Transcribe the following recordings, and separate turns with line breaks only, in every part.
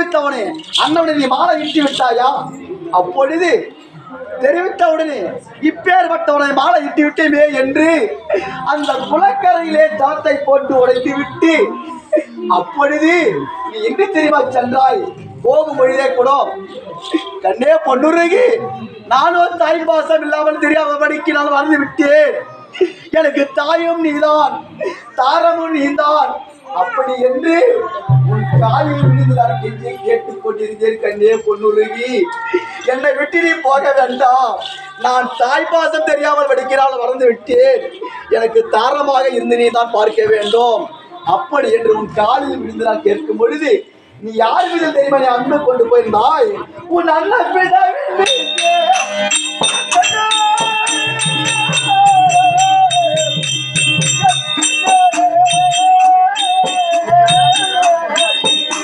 தெரிவித்தவனே அண்ணவனை நீ மாலை இட்டு விட்டாயா? அப்பொழுது தெரிவித்தவுடனே இப்பேற்பட்டவனை மாலை இட்டு விட்டேமே என்று அந்த குளக்கரையிலே தளத்தை போட்டு உடைத்து விட்டு அப்பொழுது நீ எங்கு தெரியுமா சென்றாய்? போகும் பொழுதே கூட கண்ணே பொண்ணுருகி நானும் தாய் பாசம் இல்லாமல் தெரியாதபடிக்கு நான் வந்து விட்டேன். எனக்கு தாயும் நீதான் தாரமும் நீதான் அப்படி என்று உன் காலில் விழுந்து நான் கெஞ்சி கேட்டுக் கொண்டிருந்தேன் கண்ணே பொன்னுருகி. என்னை விட்டு நீ போக வேண்டாம். நான் தாய் பாசம் தெரியாமல் படிக்கிறாள் வளர்ந்து விட்டேன். எனக்கு தாரமாக இருந்து நீ தான் பார்க்க வேண்டும். அப்படி என்று உன் காலில் விழுந்து நான் கேட்கும் பொழுது நீ யார் மீது தெரியுமா நீ அன்பு கொண்டு போயிருந்தாய்? உன் அண்ணன்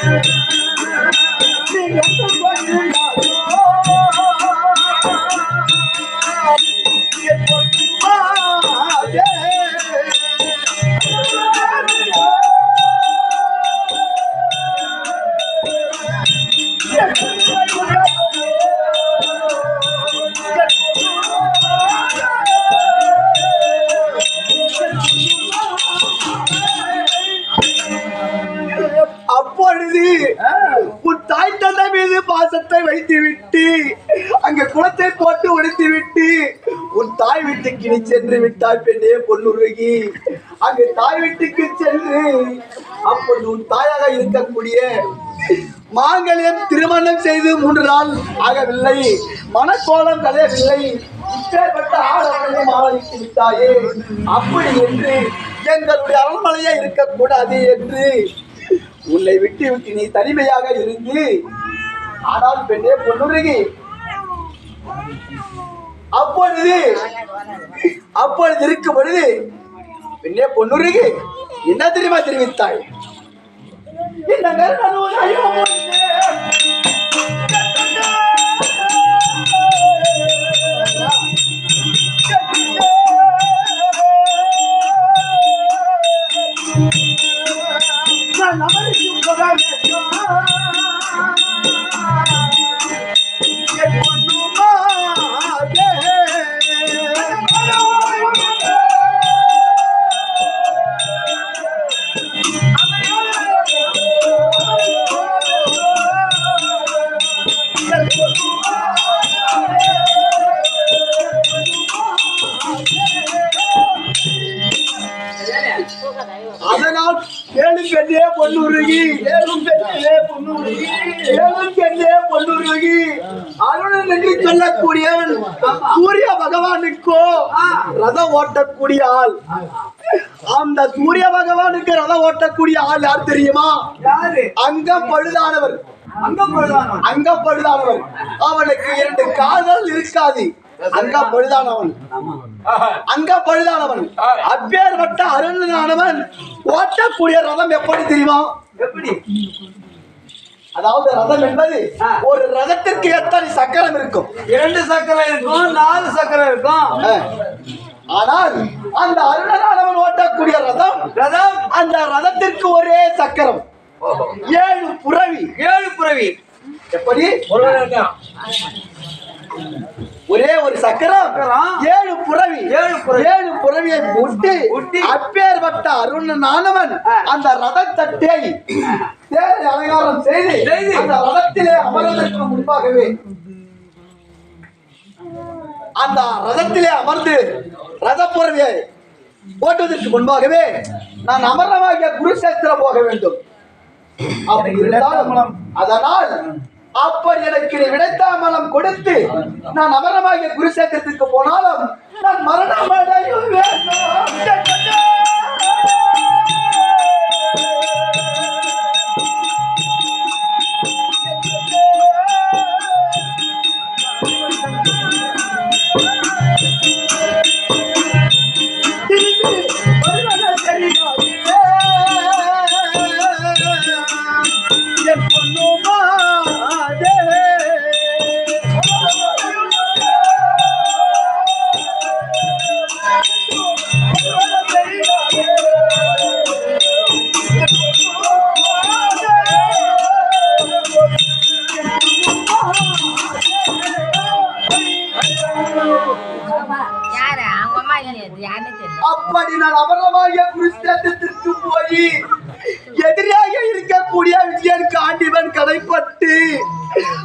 பிதாவின் மீது. மீது பாசத்தை வைத்து விட்டு அங்க குளத்தை போட்டு ஒடித்து விட்டு உன் தாய் வீட்டுக்கு நீ சென்று விட்டாய் பெண்ணே பொன்னுருகி. அங்கு தாய் வீட்டுக்கு சென்று அப்பொழுது உன் தாயாக இருக்கக்கூடிய மாங்கல்யம் திருமணம் செய்து மூன்று நாள் ஆகவில்லை. மனக்கோலம் கலையவில்லை இப்பேற்பட்ட ஆடவர்களையும் ஆளவிட்டு விட்டாயே. அப்படி என்று எங்களுடைய அரண்மனையே இருக்கக்கூடாது என்று உன்னை விட்டு விட்டு நீ தனிமையாக இருந்து ஆனால் பெண்ணே பொண்ணுருகி அப்பொழுது அப்பொழுது இருக்கும் பொழுது பெண்ணே பொண்ணுருகி என்ன தெரியுமா தெரிவித்தாய்? என்னங்க பெண்ணே பொன்னுருகி அருணன் என்று சொல்லக்கூடியவன் சூரிய பகவானுக்கோ ரதம் ஓட்டக்கூடிய ஆள். அந்த சூரிய பகவானுக்கு ரதம் ஓட்டக்கூடிய ஆள் யார் தெரியுமா?
யாரு?
அங்கம் பழுதானவர்
அங்க
பழுதானவன் அவனுக்கு இரண்டு கால்கள் இருக்காது. அங்க பழுதானவன் அங்க பழுதானவன் அப்பேற்பட்ட அருணனானவன் ஓட்டக்கூடிய ரதம் எப்படி தெரியுமா?
எப்படி?
அதாவது ரதம் என்பது. ஒரு ரதத்திற்கு எத்தனை சக்கரம் இருக்கும்?
இரண்டு சக்கரம் இருக்கும். நாலு சக்கரம் இருக்கும்.
ஆனால் அந்த அருணனானவன் ஓட்டக்கூடிய ரதம்
ரதம்.
அந்த ரதத்திற்கு ஒரே சக்கரம். ஏழு புறவி.
ஏழு புறவி.
எப்படி? ஒரே ஒரு சக்கரம். ஏழு புறவி
ஏழு புறவி.
ஏழு புறவியை முட்டி. அப்பேற்பட்ட அருணனானவன்
ஆ.
அந்த ரதத்தட்டை தேர் அலங்காரம் செய்து
செய்து.
அந்த ரதத்திலே அமர்வதற்கு முன்பாகவே அந்த ரதத்திலே அமர்ந்து ரத புறவியை ஓட்டுவதற்கு முன்பாகவே நான் அமரமாகிய குருஷேத்திரம் போக வேண்டும் அப்படி இருந்தாலும் அதனால் அப்படி எனக்கு நீ விடைத்தாமலம் கொடுத்து நான் அமரமாகிய குருஷேத்திரத்துக்கு போனாலும் நான் மரணம் அடைய காண்டிவன்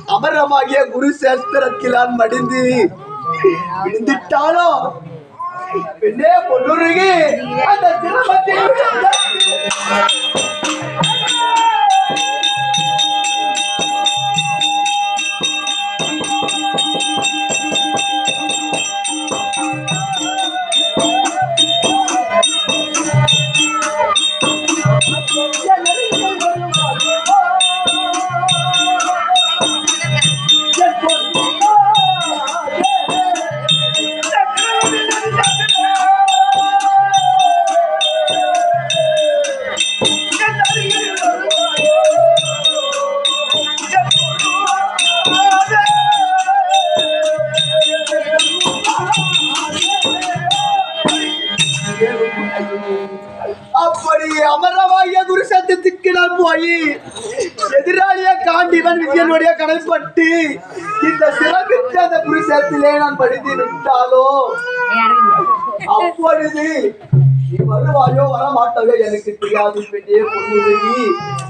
அமரமாகிய குரு சேஸ்திரத்திலான் மடிந்து விழுந்துட்டாலோ பின்னே பொண்ணுருகி அந்த சிரமத்தில் அப்படி அமரவாய குரு சத்தத்துக்கு நான் போய் எதிராளிய காண்டிவன் விஜயனுடைய கடைப்பட்டு இந்த சிறப்பித்த அந்த குருசத்திலே நான் படித்து விட்டாலோ அப்பொழுது நீ வருவாயோ வர மாட்டவே எனக்கு தெரியாது பெண்ணே பொண்ணுருகி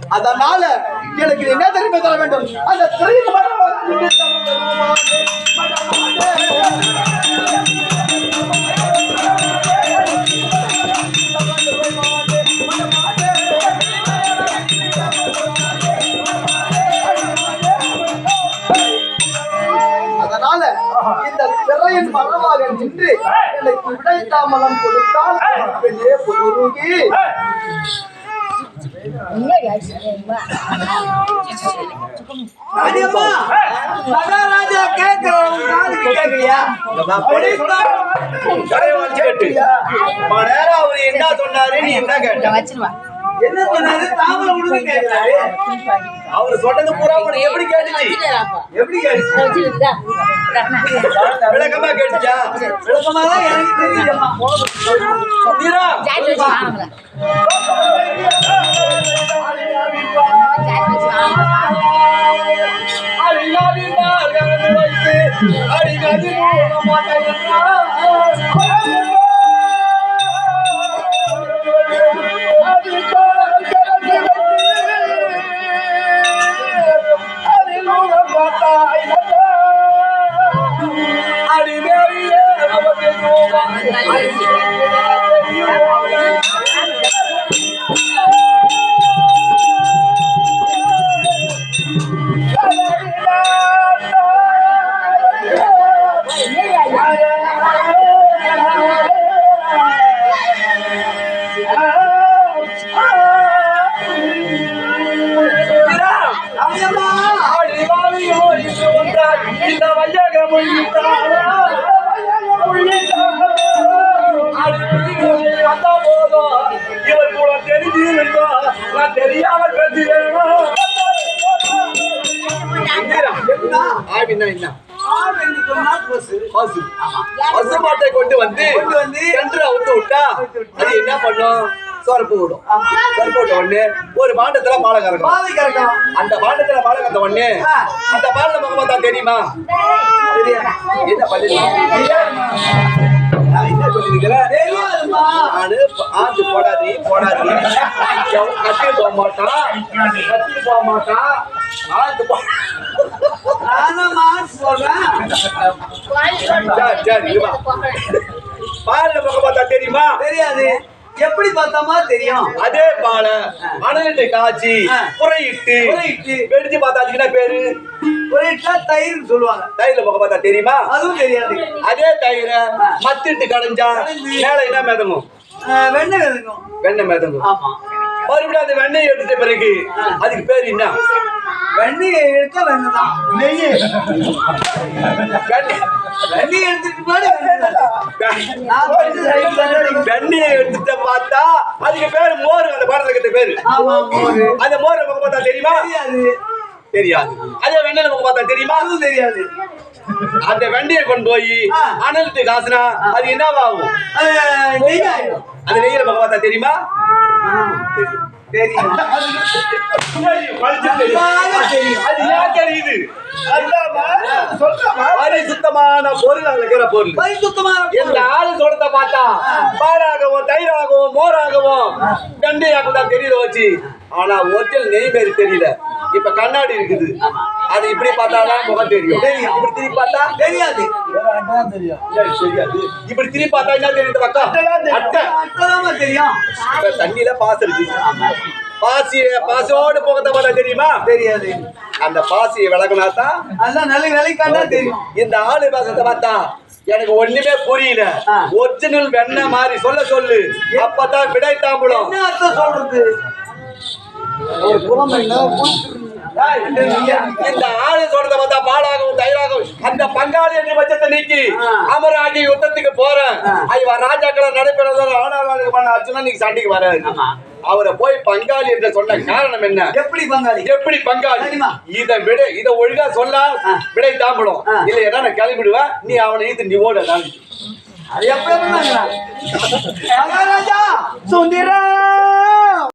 அதனால எனக்கு என்ன தெரியுமா தர வேண்டும்? அந்த திரையில் எனக்கு விடை தாமதம் கொடுத்தால் பெண்ணே
கேட்கிறோம் கேட்கலையா
நேரம் அவர் என்ன சொன்னாரு நீ என்ன கேட்ட?
என்ன சொன்னாரு? தாமரை விடுது கேட்கிறாரு
அவர் சொன்னது பூரா உனக்கு எப்படி கேட்டுச்சு?
எப்படி கேட்டுச்சு?
விளக்கமா கேட்டுச்சா?
விளக்கமா. தான் எனக்கு தெரியுமா
சுந்தீரா Happy birthday! என்ன?
ஆண் என்று சொன்னால் பசு
பசு பசு மாட்டை கொண்டு வந்து கன்று அவுத்து விட்டா அது என்ன பண்ணும்? சொரப்பு விடும். சொரப்பு விட்ட உடனே ஒரு மாண்டத்துல மாலை கறக்கும்.
கறக்கலாம்
அந்த மாண்டத்துல மாலை கறந்த உடனே. அந்த பாடல முகமதா தெரியுமா? என்ன பண்ணிருக்கேன் நான் என்ன சொல்லிருக்கிறேன்? நானு ஆண்டு போடாதீ போடாதீ. கத்திட்டு போக மாட்டான் போக மாட்டான் ஆண்டு போ
நானும் சொல்றேன்.
சரி, சரி, இருமா. பாடல முகமதா தெரியுமா?
தெரியாது. எப்படி பார்த்தோமா தெரியும்.
அதே பாலை அனலிட்டு காய்ச்சி. புறையிட்டு
புறையிட்டு.
வெடிச்சு பார்த்தா என்ன பேரு?
இட்லா தயிர்னு சொல்லுவாங்க.
தயிர்ல முகம் பார்த்தா தெரியுமா?
அதுவும் தெரியாது.
அதே தயிரை மத்திட்டு கடைஞ்சா. மேல என்ன மிதங்கும்
வெண்ணெய் விதங்கும்
வெண்ணெய் மிதங்கும்
ஆமா.
மறுபடியும் அந்த வெண்ணெய் எடுத்த பிறகு அதுக்கு பேர் என்ன?
வெண்ணெய் எடுக்க வெண்ணெய். தான்
நெய்
வெண்ணெய்
எடுத்துட்டு வெண்ணெய்
பார்த்தா அதுக்கு பேரு மோர் அந்த பாடத்துக்கு பேரு. அந்த மோர் முகம் பார்த்தா தெரியுமா?
தெரியாது.
தெரியாது. அதே வெண்ணெய் முகம் பார்த்தா தெரியுமா?
அதுவும் தெரியாது.
அந்த வெண்டையை கொண்டு போய். அனலுக்கு காசுனா அது என்னவாகும்?
அது நெய் ஆயிடும்
அந்த பார்த்தா தெரியுமா?
தெரியும்.
தெரியும், பரிசுத்தமான பொருள் இருக்கிற பொருள்.
பரிசுத்தமான
இந்த ஆளு சொல்றத பார்த்தா பாலாகவும் தயிராகவும் மோராகவும் வெண்டையாகவும் தான் தெரியல வச்சு ஆனா ஒரிஜினல் நெய் மாரி தெரியல. இப்ப கண்ணாடி இருக்குது. அது இப்படி பார்த்தாதான் முகம் தெரியும்.
தெரியும்.
இப்படி திருப்பி பார்த்தா
தெரியாது.
இல்ல, தெரியாது. இப்படி திருப்பி பார்த்தா என்ன தெரியுது பக்கம்? அட்டை
அட்டதாம தெரியும்.
இப்ப தண்ணியில பாசு இருக்கு. பாசிய பாசோடு போகத்த பார்த்தா தெரியுமா?
தெரியாது.
அந்த பாசியை விளக்குனா தான்
அதான் நல்ல வேலை கண்டா தெரியும்.
இந்த ஆளு பாசத்தை பார்த்தா எனக்கு ஒண்ணுமே புரியல. ஒரிஜினல் வெண்ணெய் மாதிரி சொல்ல சொல்லு. அப்பதான் விடை தாம்பூலம்
என்ன அர்த்தம் சொல்றது?
ஒரு குலம் என்ன
இந்த ஆளு சொல்றத பார்த்தா பாலாகவும் தயிராகவும் அந்த பங்காளி என்ற பட்சத்தை நீக்கி. அமராகி யுத்தத்துக்கு போறேன். ஐயா ராஜாக்களை நடைபெறதோட ஆனாளுக்கு பண்ண அர்ச்சனா நீங்க சண்டைக்கு வராது. அவரை போய் பங்காளி என்று சொன்ன காரணம் என்ன
எப்படி பங்காளி
எப்படி பங்காளி. இத விட இத ஒழுங்கா
ஆ.
விடை தாம்படும். இல்லையா நான் கிளம்பிடுவேன் நீ அவனை ஈத்து நீ ஓட
அது சுந்தரா